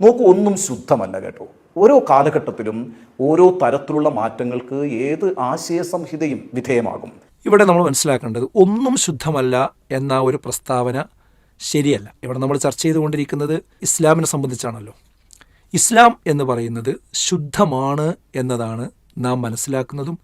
നോക്കൂ ഒന്നും ശുദ്ധമല്ല കേട്ടോ. ഓരോ കാലഘട്ടത്തിലും ഓരോ തരത്തിലുള്ള മാറ്റങ്ങൾക്ക് ഏത് ആശയ സംഹിതയും വിധേയമാകും. ഇവിടെ നമ്മൾ മനസ്സിലാക്കേണ്ടത് ഒന്നും ശുദ്ധമല്ല എന്ന ഒരു പ്രസ്താവന ശരിയല്ല. ഇവിടെ നമ്മൾ ചർച്ച ചെയ്തുകൊണ്ടിരിക്കുന്നത് ഇസ്ലാമിനെ സംബന്ധിച്ചാണല്ലോ. ഇസ്ലാം എന്ന് പറയുന്നത് ശുദ്ധമാണ് എന്നതാണ് നാം മനസ്സിലാക്കുന്നതും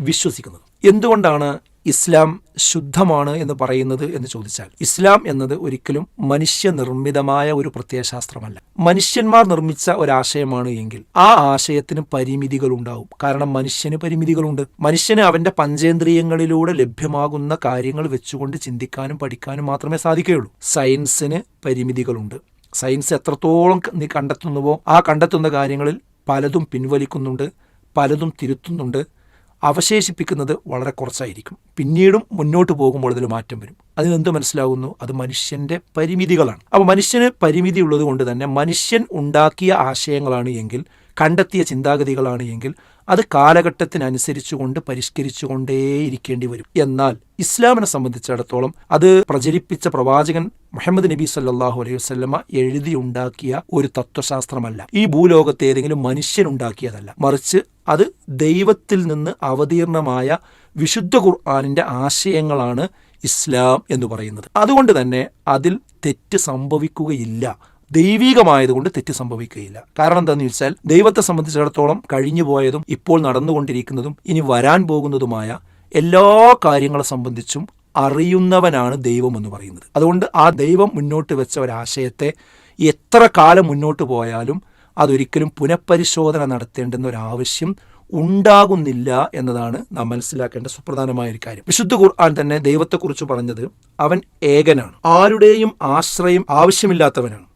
വിശ്വസിക്കുന്നതും. എന്തുകൊണ്ടാണ് ഇസ്ലാം ശുദ്ധമാണ് എന്ന് പറയുന്നത് എന്ന് ചോദിച്ചാൽ ഇസ്ലാം എന്നത് ഒരിക്കലും മനുഷ്യനിർമ്മിതമായ ഒരു പ്രത്യയശാസ്ത്രമല്ല. മനുഷ്യന്മാർ നിർമ്മിച്ച ഒരാശയമാണ് എങ്കിൽ ആ ആശയത്തിന് പരിമിതികൾ ഉണ്ടാവും കാരണം മനുഷ്യന് പരിമിതികളുണ്ട്. മനുഷ്യന് അവന്റെ പഞ്ചേന്ദ്രിയങ്ങളിലൂടെ ലഭ്യമാകുന്ന കാര്യങ്ങൾ വെച്ചുകൊണ്ട് ചിന്തിക്കാനും പഠിക്കാനും മാത്രമേ സാധിക്കുകയുള്ളൂ. സയൻസിന് പരിമിതികളുണ്ട്. സയൻസ് എത്രത്തോളം നീ കണ്ടെത്തുന്നുവോ ആ കണ്ടെത്തുന്ന കാര്യങ്ങളിൽ പലതും പിൻവലിക്കുന്നുണ്ട് പലതും തിരുത്തുന്നുണ്ട് അവശേഷിപ്പിക്കുന്നത് വളരെ കുറച്ചായിരിക്കും. പിന്നീടും മുന്നോട്ട് പോകുമ്പോൾ അതിൽ മാറ്റം വരും. അതിനെന്ത് മനസ്സിലാകുന്നു അത് മനുഷ്യന്റെ പരിമിതികളാണ്. അപ്പോൾ മനുഷ്യന് പരിമിതി ഉള്ളത് കൊണ്ട് തന്നെ മനുഷ്യൻ ഉണ്ടാക്കിയ ആശയങ്ങളാണ് എങ്കിൽ കണ്ടെത്തിയ ചിന്താഗതികളാണ് എങ്കിൽ അത് കാലഘട്ടത്തിനനുസരിച്ചുകൊണ്ട് പരിഷ്കരിച്ചുകൊണ്ടേയിരിക്കേണ്ടി വരും. എന്നാൽ ഇസ്ലാമിനെ സംബന്ധിച്ചിടത്തോളം അത് പ്രചരിപ്പിച്ച പ്രവാചകൻ മുഹമ്മദ് നബി സല്ലാഹു അലൈഹി വസ്ലമ എഴുതിയുണ്ടാക്കിയ ഒരു തത്വശാസ്ത്രമല്ല. ഈ ഭൂലോകത്തെ ഏതെങ്കിലും മനുഷ്യൻ ഉണ്ടാക്കിയതല്ല. മറിച്ച് അത് ദൈവത്തിൽ നിന്ന് അവതീർണമായ വിശുദ്ധ ഖുർആാനിന്റെ ആശയങ്ങളാണ് ഇസ്ലാം എന്ന് പറയുന്നത്. അതുകൊണ്ട് തന്നെ അതിൽ തെറ്റ് സംഭവിക്കുകയില്ല. ദൈവികമായതുകൊണ്ട് തെറ്റ് സംഭവിക്കുകയില്ല. കാരണം എന്താണെന്ന് വെച്ചാൽ ദൈവത്തെ സംബന്ധിച്ചിടത്തോളം കഴിഞ്ഞു പോയതും ഇപ്പോൾ നടന്നുകൊണ്ടിരിക്കുന്നതും ഇനി വരാൻ പോകുന്നതുമായ എല്ലാ കാര്യങ്ങളെ സംബന്ധിച്ചും അറിയുന്നവനാണ് ദൈവം എന്ന് പറയുന്നത്. അതുകൊണ്ട് ആ ദൈവം മുന്നോട്ട് വെച്ച ഒരാശയത്തെ എത്ര കാലം മുന്നോട്ട് പോയാലും അതൊരിക്കലും പുനഃപരിശോധന നടത്തേണ്ടുന്ന ആവശ്യം ഉണ്ടാകുന്നില്ല എന്നതാണ് നാം മനസ്സിലാക്കേണ്ട സുപ്രധാനമായ ഒരു കാര്യം. വിശുദ്ധ ഖുർആൻ തന്നെ ദൈവത്തെക്കുറിച്ച് പറഞ്ഞത് അവൻ ഏകനാണ്. ആരുടെയും ആശ്രയം ആവശ്യമില്ലാത്തവനാണ്.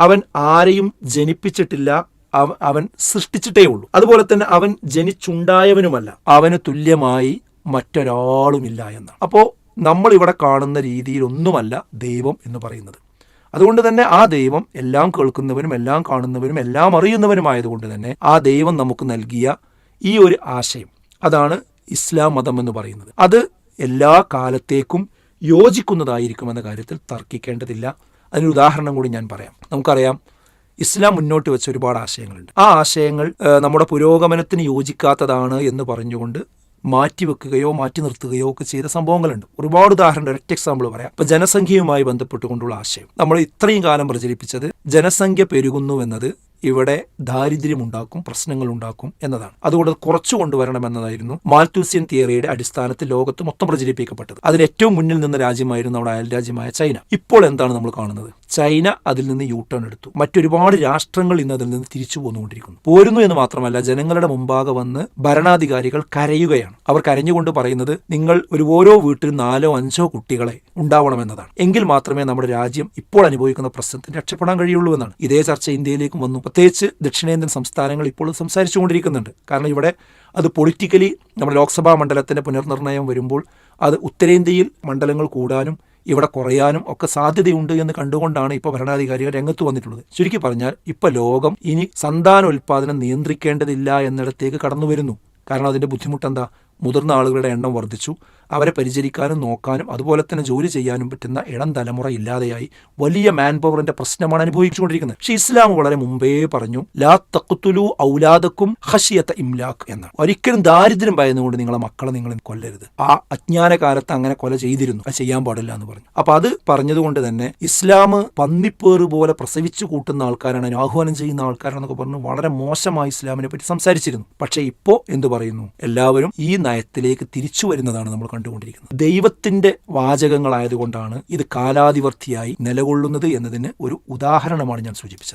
അവൻ ആരെയും ജനിപ്പിച്ചിട്ടില്ല. അവ- അവൻ സൃഷ്ടിച്ചിട്ടേ ഉള്ളൂ അതുപോലെ തന്നെ അവൻ ജനിച്ചുണ്ടായവനുമല്ല. അവന് തുല്യമായി മറ്റൊരാളുമില്ല എന്നാണ്. അപ്പോൾ നമ്മൾ ഇവിടെ കാണുന്ന രീതിയിലൊന്നുമല്ല ദൈവം എന്ന് പറയുന്നത്. അതുകൊണ്ട് തന്നെ ആ ദൈവം എല്ലാം കേൾക്കുന്നവനും എല്ലാം കാണുന്നവനും എല്ലാം അറിയുന്നവനുമായതുകൊണ്ട് തന്നെ ആ ദൈവം നമുക്ക് നൽകിയ ഈ ഒരു ആശയം. അതാണ് ഇസ്ലാം മതം എന്ന് പറയുന്നത്. അത് എല്ലാ കാലത്തേക്കും യോജിക്കുന്നതായിരിക്കുമെന്ന കാര്യത്തിൽ തർക്കിക്കേണ്ടതില്ല. അതിന് ഉദാഹരണം കൂടി ഞാൻ പറയാം. നമുക്കറിയാം ഇസ്ലാം മുന്നോട്ട് വെച്ച ഒരുപാട് ആശയങ്ങളുണ്ട്. ആ ആശയങ്ങൾ നമ്മുടെ പുരോഗമനത്തിന് യോജിക്കാത്തതാണ് എന്ന് പറഞ്ഞുകൊണ്ട് മാറ്റിവെക്കുകയോ മാറ്റി നിർത്തുകയോ ഒക്കെ ചെയ്ത സംഭവങ്ങളുണ്ട്. ഒരുപാട് ഉദാഹരണം ഒരൊറ്റ എക്സാമ്പിൾ പറയാം. ഇപ്പൊ ജനസംഖ്യയുമായി ബന്ധപ്പെട്ടുകൊണ്ടുള്ള ആശയം. നമ്മൾ ഇത്രയും കാലം പ്രചരിപ്പിച്ചത് ജനസംഖ്യ പെരുകുന്നു എന്നത് ഇവിടെ ദാരിദ്ര്യമുണ്ടാക്കും പ്രശ്നങ്ങൾ ഉണ്ടാക്കും എന്നതാണ്. അതുകൊണ്ട് അത് കുറച്ചു കൊണ്ടുവരണമെന്നതായിരുന്നു മാൽത്തൂസ്യൻ തിയറിയുടെ അടിസ്ഥാനത്തിൽ ലോകത്ത് മൊത്തം പ്രചരിപ്പിക്കപ്പെട്ടത്. അതിന് ഏറ്റവും മുന്നിൽ നിന്ന രാജ്യമായിരുന്നു നമ്മുടെ അയൽ രാജ്യമായ ചൈന. ഇപ്പോൾ എന്താണ് നമ്മൾ കാണുന്നത്? ചൈന അതിൽ നിന്ന് യൂ ടേൺ എടുത്തു. മറ്റൊരുപാട് രാഷ്ട്രങ്ങൾ ഇന്ന് അതിൽ നിന്ന് തിരിച്ചു പോന്നുകൊണ്ടിരിക്കുന്നു. പോരുന്നു എന്ന് മാത്രമല്ല ജനങ്ങളുടെ മുമ്പാകെ വന്ന് ഭരണാധികാരികൾ കരയുകയാണ്. അവർ കരഞ്ഞുകൊണ്ട് പറയുന്നത് നിങ്ങൾ ഒരു ഓരോ വീട്ടിൽ നാലോ അഞ്ചോ കുട്ടികളെ ഉണ്ടാവണമെന്നതാണ്. എങ്കിൽ മാത്രമേ നമ്മുടെ രാജ്യം ഇപ്പോൾ അനുഭവിക്കുന്ന പ്രശ്നത്തിന് രക്ഷപ്പെടാൻ കഴിയുള്ളൂ എന്നാണ്. ഇതേ ചർച്ച ഇന്ത്യയിലേക്കും വന്നു. പ്രത്യേകിച്ച് ദക്ഷിണേന്ത്യൻ സംസ്ഥാനങ്ങൾ ഇപ്പോൾ സംസാരിച്ചുകൊണ്ടിരിക്കുന്നുണ്ട്. കാരണം ഇവിടെ അത് പൊളിറ്റിക്കലി നമ്മുടെ ലോക്സഭാ മണ്ഡലത്തിന്റെ പുനർനിർണയം വരുമ്പോൾ അത് ഉത്തരേന്ത്യയിൽ മണ്ഡലങ്ങൾ കൂടാനും ഇവിടെ കുറയാനും ഒക്കെ സാധ്യതയുണ്ട് എന്ന് കണ്ടുകൊണ്ടാണ് ഇപ്പോൾ ഭരണാധികാരികൾ രംഗത്ത് വന്നിട്ടുള്ളത്. ചുരുക്കി പറഞ്ഞാൽ ഇപ്പോൾ ലോകം ഇനി സന്താനോൽപാദനം നിയന്ത്രിക്കേണ്ടതില്ല എന്നിടത്തേക്ക് കടന്നു വരുന്നു കാരണം അതിന്റെ ബുദ്ധിമുട്ട് എന്താ? മുതിർന്ന ആളുകളുടെ എണ്ണം വർദ്ധിച്ചു. അവരെ പരിചരിക്കാനും നോക്കാനും അതുപോലെ തന്നെ ജോലി ചെയ്യാനും പറ്റുന്ന ഇളം തലമുറ ഇല്ലാതെയായി വലിയ മാൻ പവറിന്റെ പ്രശ്നമാണ് അനുഭവിച്ചുകൊണ്ടിരിക്കുന്നത്. പക്ഷേ ഇസ്ലാം വളരെ മുമ്പേ പറഞ്ഞു ലാ തക്കുത്തുലു ഔലാദക്കും ഹഷിയത്ത ഇംലാഖ് എന്ന്. ഒരിക്കലും ദാരിദ്ര്യം ഭയന്നുകൊണ്ട് നിങ്ങളെ മക്കളെ നിങ്ങൾ കൊല്ലരുത്. ആ അജ്ഞാന കാലത്ത് അങ്ങനെ കൊല ചെയ്തിരുന്നു. അത് ചെയ്യാൻ പാടില്ല എന്ന് പറഞ്ഞു. അപ്പൊ അത് പറഞ്ഞതുകൊണ്ട് തന്നെ ഇസ്ലാം പന്നിപ്പേറ് പോലെ പ്രസവിച്ചു കൂട്ടുന്ന ആൾക്കാരാണ് ആഹ്വാനം ചെയ്യുന്ന ആൾക്കാരാണെന്നൊക്കെ പറഞ്ഞു വളരെ മോശമായി ഇസ്ലാമിനെ പറ്റി സംസാരിച്ചിരുന്നു. പക്ഷേ ഇപ്പോ എന്ത് പറയുന്നു? എല്ലാവരും ഈ നയത്തിലേക്ക് തിരിച്ചു വരുന്നതാണ് നമ്മൾ കണ്ടുകൊണ്ടിരിക്കുന്നത്. ദൈവത്തിന്റെ വാചകങ്ങളായതുകൊണ്ടാണ് ഇത് കാലാതിവർത്തിയായി നിലകൊള്ളുന്നത് എന്നതിന് ഒരു ഉദാഹരണമാണ് ഞാൻ സൂചിപ്പിച്ചത്.